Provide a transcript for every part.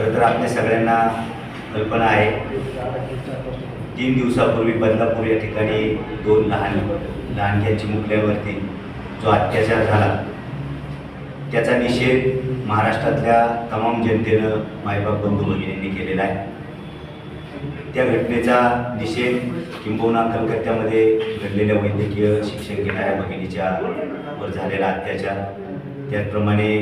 खरं तर आपल्या सगळ्यांना कल्पना आहे. तीन दिवसापूर्वी बदलापूर या ठिकाणी दोन लहान लहानग्यांची मुकल्यावरती जो अत्याचार झाला त्याचा निषेध महाराष्ट्रातल्या तमाम जनतेनं मायबाप बंधू भगिनींनी केलेला आहे. त्या घटनेचा निषेध किंबहुना कलकत्त्यामध्ये घडलेल्या वैद्यकीय शिक्षण घेणाऱ्या भगिनीच्या वर झालेला अत्याचार. त्याचप्रमाणे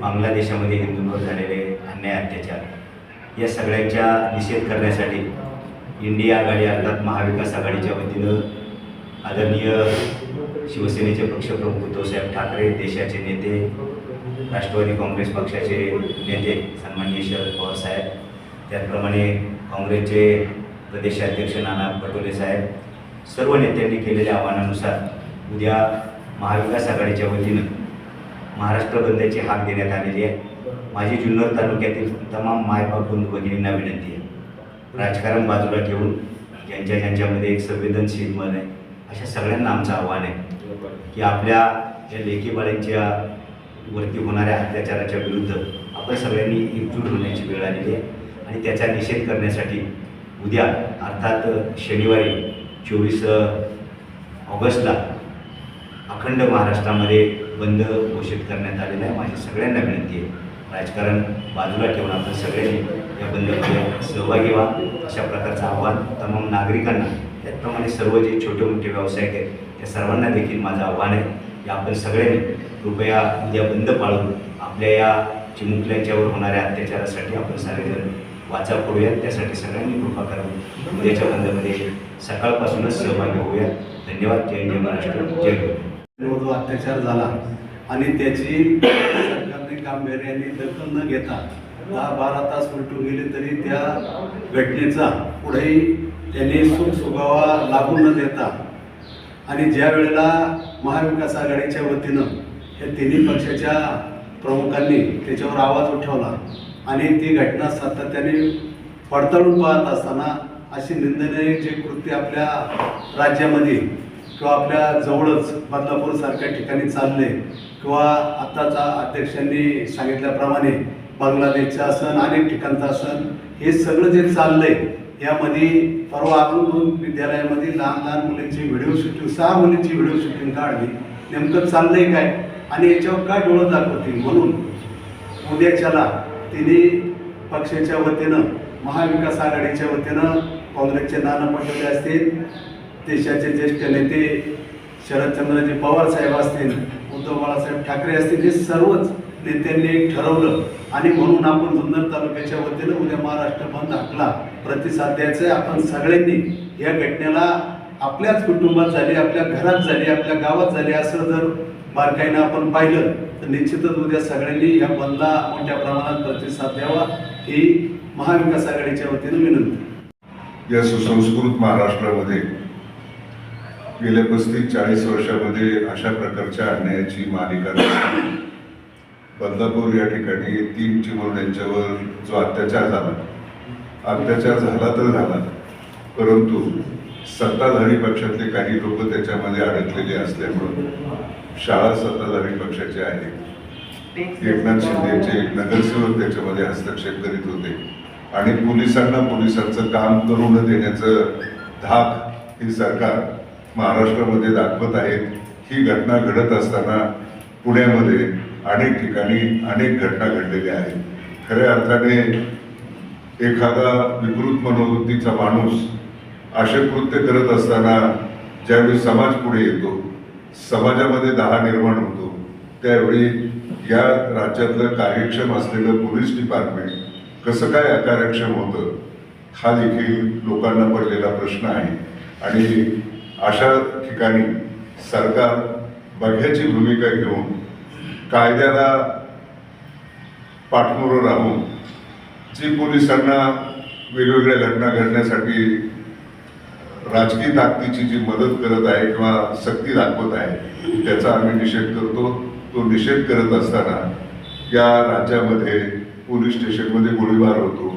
बांगलादेशामध्ये हिंदूंवर झालेले अन्याय अत्याचार या सगळ्यांच्या निषेध करण्यासाठी इंडिया आघाडी अर्थात महाविकास आघाडीच्या वतीनं आदरणीय शिवसेनेचे पक्षप्रमुख उद्धवसाहेब ठाकरे देशाचे नेते राष्ट्रवादी काँग्रेस पक्षाचे नेते सन्माननीय शरद पवार साहेब त्याचप्रमाणे काँग्रेसचे प्रदेशाध्यक्ष नाना पटोले साहेब सर्व नेत्यांनी केलेल्या आव्हानानुसार उद्या महाविकास आघाडीच्या वतीनं महाराष्ट्र बंदची हाक देण्यात आलेली आहे. माझी जुन्नर तालुक्यातील तमाम मायबाप बंधू भगिनींना विनंती आहे. राजकारण बाजूला ठेवून ज्यांच्या ज्यांच्यामध्ये एक संवेदनशील मन आहे अशा सगळ्यांना आमचं आव्हान आहे की आपल्या या लेखीबाळ्यांच्या वरती होणाऱ्या अत्याचाराच्या विरुद्ध आपण सगळ्यांनी एकजूट होण्याची वेळ आलेली आहे. आणि त्याचा निषेध करण्यासाठी उद्या अर्थात शनिवारी चोवीस ऑगस्टला अखंड महाराष्ट्रामध्ये बंद घोषित करण्यात आलेला आहे. माझी सगळ्यांना विनंती आहे. राजकारण बाजूला ठेवून आपण सगळ्यांनी या बंदमध्ये सहभागी व्हा. अशा प्रकारचं आव्हान तमाम नागरिकांना त्याचप्रमाणे सर्व जे छोटे मोठे व्यावसायिक आहेत त्या सर्वांना देखील माझं आव्हान आहे. की आपण सगळ्यांनी कृपया उद्या बंद पाळून आपल्या या चिमुकल्यांच्यावर होणाऱ्या अत्याचारासाठी आपण सगळेजण वाचा फोडूयात. त्यासाठी सगळ्यांनी कृपा करावी उद्याच्या बंदमध्ये सकाळपासूनच सहभागी होऊया धन्यवाद. जय जय महाराष्ट्र. जय गुरु जो अत्याचार झाला आणि त्याची गांभीर्याने दखल न घेता दहा बारा तास उलटून गेले तरी त्या घटनेचा पुढेही त्यांनी सुखसुगावा लागू न देता आणि ज्या वेळेला महाविकास आघाडीच्या वतीनं या तिन्ही पक्षाच्या प्रमुखांनी त्याच्यावर आवाज उठवला आणि ती घटना सातत्याने पडताळून पाहत असताना अशी निंदनीय जे कृत्य आपल्या राज्यामध्ये किंवा आपल्या जवळच बदलापूर सारख्या ठिकाणी चालले किंवा आत्ताचा अध्यक्षांनी सांगितल्याप्रमाणे बांगलादेशचं सण अनेक ठिकाणचं सण हे सगळं जे चाललंय यामध्ये परवा अजून दोन विद्यालयामध्ये लहान लहान मुलींची व्हिडिओ शूटिंग सहा मुलींची व्हिडिओ शूटिंग काढली. नेमकं चाललंय काय? आणि याच्यावर काय डोळं दाखवतील? म्हणून उद्याच्याला तिने पक्षाच्या वतीनं महाविकास आघाडीच्या वतीनं काँग्रेसचे नाना पटोले असतील देशाचे ज्येष्ठ नेते शरदचंद्रजी पवार साहेब असतील उद्धव बाळासाहेब ठाकरे असतील हे सर्वच नेत्यांनी ठरवलं. आणि म्हणून आपण जुन्नर तालुक्याच्या वतीनं उद्या महाराष्ट्र बंद हाकला प्रतिसाद द्यायचा आहे. आपण सगळ्यांनी या घटनेला आपल्याच कुटुंबात झाली आपल्या घरात झाली आपल्या गावात झाली असं जर बारकाईनं आपण पाहिलं तर निश्चितच उद्या सगळ्यांनी या बंदला मोठ्या प्रमाणात प्रतिसाद द्यावा ही महाविकास आघाडीच्या वतीनं विनंती. या सुसंस्कृत महाराष्ट्रामध्ये गेल्या पस्तीस चाळीस वर्षामध्ये अशा प्रकारच्या अन्यायाची मालिका बदलापूर या ठिकाणी तीन चिमूर यांच्यावर जो अत्याचार झाला अत्याचार झाला तर झाला परंतु सत्ताधारी पक्षातले काही लोक त्याच्यामध्ये अडकलेले असल्यामुळं शाळा सत्ताधारी पक्षाचे आहे एकनाथ शिंदेचे एक नगरसेवक त्याच्यामध्ये हस्तक्षेप करीत होते आणि पोलिसांना पोलिसांचं काम करून देण्याचं धाक हे सरकार महाराष्ट्रामध्ये दाखवत आहेत. ही घटना घडत असताना पुण्यामध्ये अनेक ठिकाणी अनेक घटना घडलेल्या आहेत. खऱ्या अर्थाने एखादा विकृत मनोवृत्तीचा माणूस असे कृत्य करत असताना ज्यावेळी समाज पुढे येतो समाजामध्ये दहा निर्माण होतो त्यावेळी या राज्यातलं कार्यक्षम असलेलं पोलीस डिपार्टमेंट कसं काय अकार्यक्षम होतं हा देखील लोकांना पडलेला प्रश्न आहे. आणि अशा ठिकाणी सरकार बघ्याची भूमिका घेऊन कायद्याला पाठमोरं राहून जी पोलिसांना वेगवेगळ्या घटना घडण्यासाठी राजकीय ताकदीची जी मदत करत आहे किंवा सक्ती दाखवत आहे त्याचा आम्ही निषेध करतो. तो निषेध करत असताना या राज्यामध्ये पोलीस स्टेशनमध्ये गोळीबार होतो.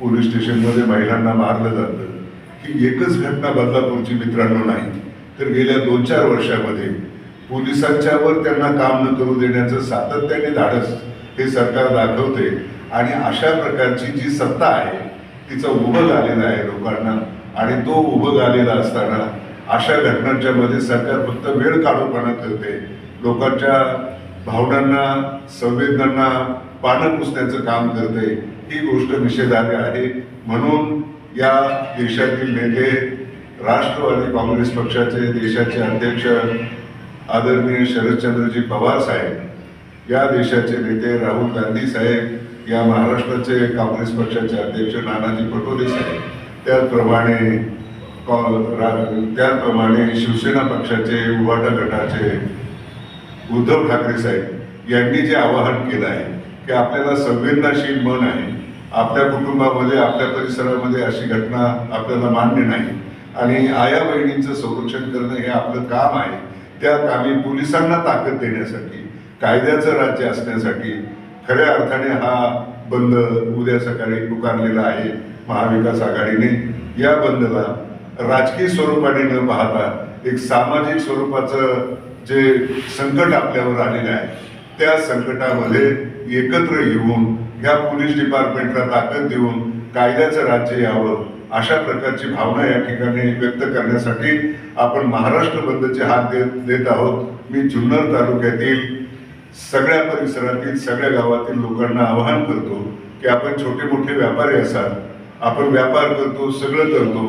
पोलीस स्टेशनमध्ये महिलांना मारलं जातं. ही एकच घटना बदलापूरची मित्रांनो नाही. तर गेल्या दोन चार वर्षामध्ये पोलिसांच्यावर त्यांना काम न करू देण्याचं सातत्याने धाडस हे सरकार दाखवते आणि अशा प्रकारची जी सत्ता आहे तिचं उभं आलेला आहे लोकांना आणि तो उभं आलेला असताना अशा घटनांच्या मध्ये सरकार फक्त वेळ काढूपणा करते. लोकांच्या भावनांना संवेदनांना पानं पुसण्याचं काम करते. ही गोष्ट निषेधार्ह आहे म्हणून या देशातील नेते राष्ट्रवादी काँग्रेस पक्षाचे देशाचे अध्यक्ष आदरणीय शरदचंद्रजी पवार साहेब या देशाचे नेते राहुल गांधी साहेब या महाराष्ट्राचे काँग्रेस पक्षाचे अध्यक्ष नानाजी पटोले साहेब. त्याचप्रमाणे कॉ- रा- त्याचप्रमाणे शिवसेना पक्षाचे उभाटा गटाचे उद्धव ठाकरे साहेब यांनी जे आवाहन केलं आहे की आपल्याला संवेदनाशील मन आहे आपल्या कुटुंबामध्ये आपल्या परिसरामध्ये अशी घटना आपल्याला मान्य नाही. आणि आया बहिणींचं संरक्षण करणं हे आपलं काम आहे. त्या कामी पोलिसांना ताकद देण्यासाठी कायद्याचं राज्य असण्यासाठी खऱ्या अर्थाने हा बंद उद्या सकाळी पुकारलेला आहे महाविकास आघाडीने. या बंदला राजकीय स्वरूपाने न पाहता एक सामाजिक स्वरूपाचं जे संकट आपल्यावर आलेलं आहे त्या संकटामध्ये एकत्र येऊन ह्या पोलीस डिपार्टमेंटला ताकद देऊन कायद्याचं राज्य यावं अशा प्रकारची भावना या ठिकाणी व्यक्त करण्यासाठी आपण महाराष्ट्र बंदचे हात देत देत आहोत. मी जुन्नर तालुक्यातील सगळ्या परिसरातील सगळ्या गावातील लोकांना आवाहन करतो की आपण छोटे मोठे व्यापारी असाल आपण व्यापार करतो सगळं करतो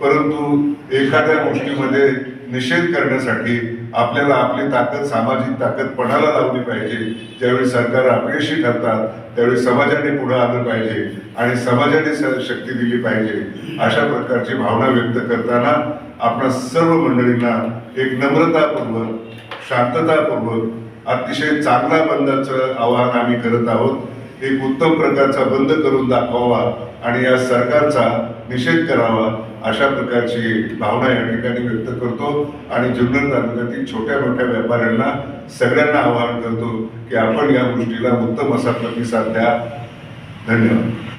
परंतु एखाद्या गोष्टीमध्ये निषेध करण्यासाठी आपल्याला आपली ताकद सामाजिक ताकद पणाला लावली पाहिजे. ज्यावेळी सरकार अपयशी ठरतात त्यावेळी समाजाने पुढे आलं पाहिजे आणि समाजाने शक्ती दिली पाहिजे. अशा प्रकारची भावना व्यक्त करताना आपणा सर्व मंडळींना एक नम्रतापूर्वक शांततापूर्वक अतिशय चांगला बंदाचं आवाहन आम्ही करत आहोत. एक उत्तम प्रकारचा बंद करून दाखवावा आणि या सरकारचा निषेध करावा. अशा प्रकारची भावना या ठिकाणी व्यक्त करतो आणि जुन्नर तालुक्यातील छोट्या मोठ्या व्यापाऱ्यांना सगळ्यांना आवाहन करतो की आपण या गोष्टीला उत्तम असा प्रतिसाद द्या. धन्यवाद.